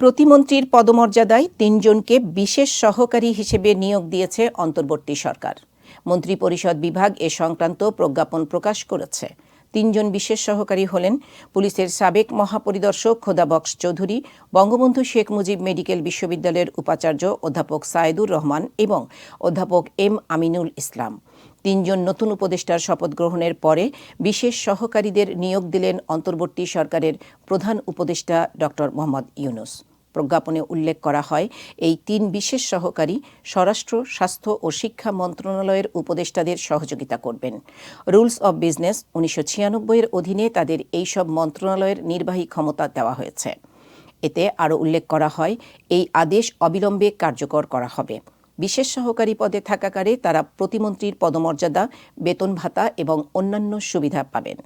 প্রতিমন্ত্রীর পদমর্যাদায় তিনজনকে বিশেষ সহকারী হিসেবে নিয়োগ দিয়েছে অন্তর্বর্তী সরকার। মন্ত্রিপরিষদ বিভাগ এ সংক্রান্ত প্রজ্ঞাপন প্রকাশ করেছে। তিনজন বিশেষ সহকারী হলেন পুলিশের সাবেক মহাপরিদর্শক খোদাবক্স চৌধুরী, বঙ্গবন্ধু শেখ মুজিব মেডিকেল বিশ্ববিদ্যালয়ের উপাচার্য অধ্যাপক সায়েদুর রহমান এবং অধ্যাপক এম আমিনুল ইসলাম। তিনজন নতুন উপদেষ্টার শপথ গ্রহণের পরে বিশেষ সহকারীদের নিয়োগ দিলেন অন্তর্বর্তী সরকারের প্রধান উপদেষ্টা ড মোহাম্মদ ইউনুস। প্রজ্ঞাপনে উল্লেখ করা হয়, এই তিন বিশেষ সহকারী স্বরাষ্ট্র, স্বাস্থ্য ও শিক্ষা মন্ত্রণালয়ের উপদেষ্টাদের সহযোগিতা করবেন। রুলস অব বিজনেস উনিশশো ছিয়ানব্বইয়ের অধীনে তাদের এইসব মন্ত্রণালয়ের নির্বাহী ক্ষমতা দেওয়া হয়েছে। এতে আরও উল্লেখ করা হয়, এই আদেশ অবিলম্বে কার্যকর করা হবে। বিশেষ সহকারী পদে থাকাকারে তারা প্রতিমন্ত্রীর পদমর্যাদা, বেতন ভাতা এবং অন্যান্য সুবিধা পাবেন।